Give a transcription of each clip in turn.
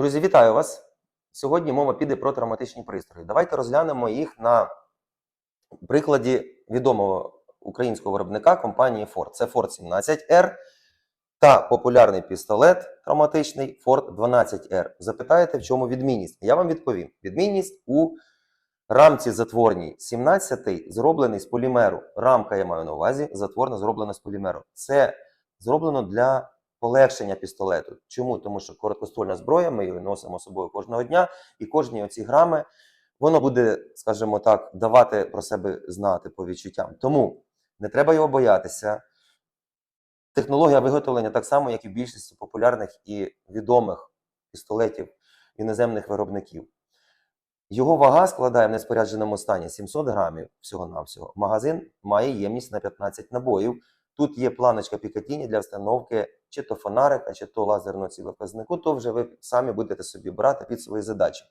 Друзі, вітаю вас! Сьогодні мова піде про травматичні пристрої. Давайте розглянемо їх на прикладі відомого українського виробника компанії Ford. Це Ford 17R та популярний пістолет травматичний Ford 12R. Запитаєте, в чому відмінність? Я вам відповім: відмінність у рамці затворній 17 зроблений з полімеру. Рамка, я маю на увазі, затворна зроблена з полімеру. Це зроблено для полегшення пістолету. Чому? Тому що короткоствольна зброя, ми її носимо з собою кожного дня, і кожні оці грами воно буде, скажімо так, давати про себе знати по відчуттям. Тому не треба його боятися. Технологія виготовлення так само, як і в більшості популярних і відомих пістолетів іноземних виробників. Його вага складає в неспорядженому стані 700 грамів всього-навсього. Магазин має ємність на 15 набоїв. Тут є планочка Пікатіні для встановки чи то фонарика, чи то лазерного цілоказнику, то вже ви самі будете собі брати під свої задачі.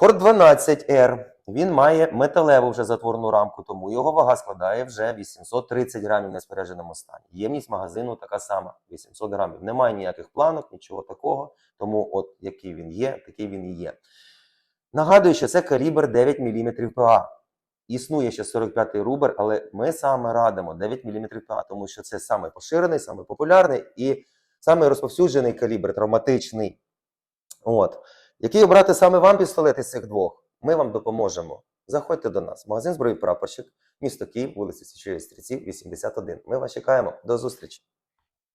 Ford 12R. Він має металеву вже затворну рамку, тому його вага складає вже 830 грамів в неспорядженому стані. Ємність магазину така сама 800 грамів. Немає ніяких планок, нічого такого. Тому, от який він є, такий він і є. Нагадую, що це калібр 9 мм ПА. Існує ще 45-й рубер, але ми саме радимо 9 мм тому що це саме поширений, саме популярний і саме розповсюджений калібр, травматичний. От. Який обрати саме вам пістолет із цих двох? Ми вам допоможемо. Заходьте до нас. Магазин зброї прапорщик, місто Київ, вулиця Січової Стрільців, 81. Ми вас чекаємо. До зустрічі!